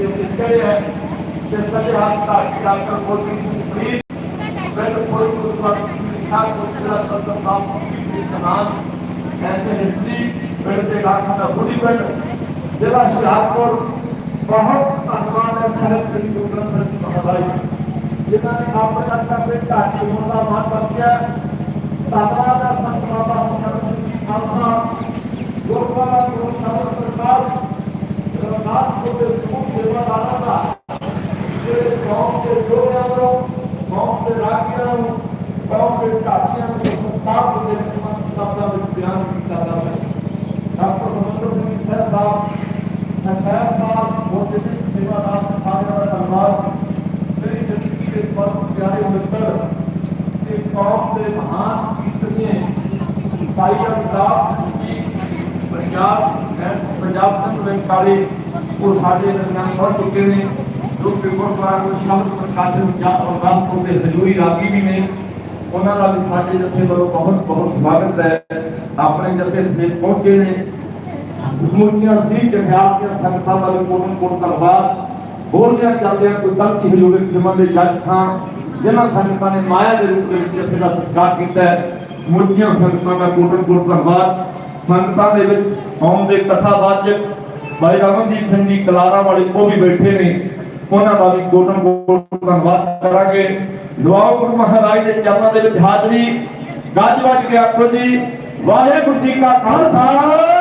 ਦੇ ਉੱਤੇ ਚੜਿਆ ਤੇ ਸੱਜੇ ਹੱਥ ਧਾਰੀ ਡਾਕਟਰ ਮੋਦੀ ਹੁਸ਼ਿਆਰਪੁਰ। ਬਹੁਤ ਧੰਨਵਾਦ ਹੈ ਸਾਰੇ ਸ੍ਰੀ ਗੁਰੂ ਗ੍ਰੰਥ ਸਾਹਿਬ ਜੀ ਜਿਨ੍ਹਾਂ ਨੇ ਆਪਣੇ ਅੰਦਰ ਦੇ ਢਾਡੀ ਹੋਣ ਦਾ ਮਾਨ ਬਖਸ਼ਿਆ। ਧੰਨਵਾਦ ਹੈ ਸੰਤ ਬਾਬਾ ਮੁਖਰਜੀ ਜੀ ਖਾਲਸਾ ਗੁਰਦੁਆਰਾ ਗੁਰੂ ਸ਼ਬਦ ਪ੍ਰਕਾਸ਼ ਰਵਨਾਥ ਦੇ ਸਮੂਹ ਸੇਵਾਦਾਰਾਂ ਦਾ ਜਿਹੜੇ ਕੌਮ ਦੇ ਯੋਧਿਆਂ ਨੂੰ ਕੌਮ ਦੇ ਰਾਖੀਆਂ ਨੂੰ ਕੌਮ ਦੇ ਢਾਡੀਆਂ ਨੂੰ ਸਤਿਕਾਰ ਦਿੰਦੇ ਸ਼ਬਦਾਂ ਵਿੱਚ ਬਿਆਨ ਕੀਤਾ ਜਾਂਦਾ ਹੈ ਡਾਕਟਰ ਮਨੋਜ ਸਿੰਘ ਸਾਹਿਬ ਸਾਹਿਬ ਸਰਦਾਰ ਮੋਦੀ ਸੇਵਾਦਾਰ ਸਾਰਿਆਂ ਦਾ ਧੰਨਵਾਦ ਮੇਰੀ ਜ਼ਿੰਦਗੀ ਦੇ ਬਹੁਤ ਪਿਆਰੇ ਮਿੱਤਰ ਤੇ ਕੌਮ ਦੇ ਮਹਾਨ ਕੀਰਤਨੀਏ ਭਾਈ ਅਮਿਤਾਭ ਜੀ ਪੰਜਾਬ ਐਂਡ ਪੰਜਾਬ ਸਿੰਘ ਵੈਂਕਾਲੀ ਉਹ ਸਾਡੇ ਦਰਮਿਆਨ ਪਹੁੰਚ ਚੁੱਕੇ ਨੇ, ਜੋ ਕਿ ਗੁਰਦੁਆਰਾ ਨੂੰ ਸ਼ਬਦ ਪ੍ਰਕਾਸ਼ਨ ਜਾਂ ਅਰਦਾਸ ਦੇ ਹਜ਼ੂਰੀ ਰਾਗੀ ਵੀ ਨੇ। ਉਹਨਾਂ ਦਾ ਵੀ ਸਾਡੇ ਜਥੇ ਵੱਲੋਂ ਬਹੁਤ ਬਹੁਤ ਸਵਾਗਤ ਹੈ। ਆਪਣੇ ਜਥੇ ਵਿੱਚ ਪਹੁੰਚੇ ਨੇ। ਸਮੂਹੀਆਂ ਸੀ ਜਗਿਆਲ ਦੀਆਂ ਸੰਗਤਾਂ ਦਾ ਕੋਟਨ ਕੋਟ ਧੰਨਵਾਦ ਬੋਲਦਿਆਂ ਚੱਲਦਿਆਂ ਕੋਈ ਗਲਤੀ ਹੋਈ ਹੋਵੇ ਦੇ ਜੱਜ ਖਾਂ ਜਿਨ੍ਹਾਂ ਸੰਗਤਾਂ ਨੇ ਮਾਇਆ ਦੇ ਰੂਪ ਦੇ ਵਿੱਚ ਜਥੇ ਦਾ ਸਤਿਕਾਰ ਕੀਤਾ ਹੈ। ਮੁਰਗੀਆਂ ਸੰਗਤਾਂ ਦਾ ਕੋਟਨ ਕੋਟ ਧੰਨਵਾਦ ਸੰਗਤਾਂ ਦੇ ਵਿੱਚ ਕੌਮ ਦੇ ਕਥਾਵਾਚਕ ਭਾਈ ਰਮਨਦੀਪ ਸਿੰਘ ਜੀ ਕਲਾਰਾ ਵਾਲੇ ਉਹ ਵੀ ਬੈਠੇ ਨੇ। ਉਹਨਾਂ ਦਾ ਵੀ ਕੋਟਨ ਕੋਟ ਧੰਨਵਾਦ ਕਰਾਂਗੇ। ਦੁਆਓ ਗੁਰੂ ਮਹਾਰਾਜ ਦੇ ਚਰਨਾਂ ਦੇ ਵਿੱਚ ਹਾਜ਼ਰੀ। ਗੱਜ ਵੱਜ ਕੇ ਆਖੋ ਜੀ, ਵਾਹਿਗੁਰੂ ਜੀ ਕਾ ਖਾਲਸਾ।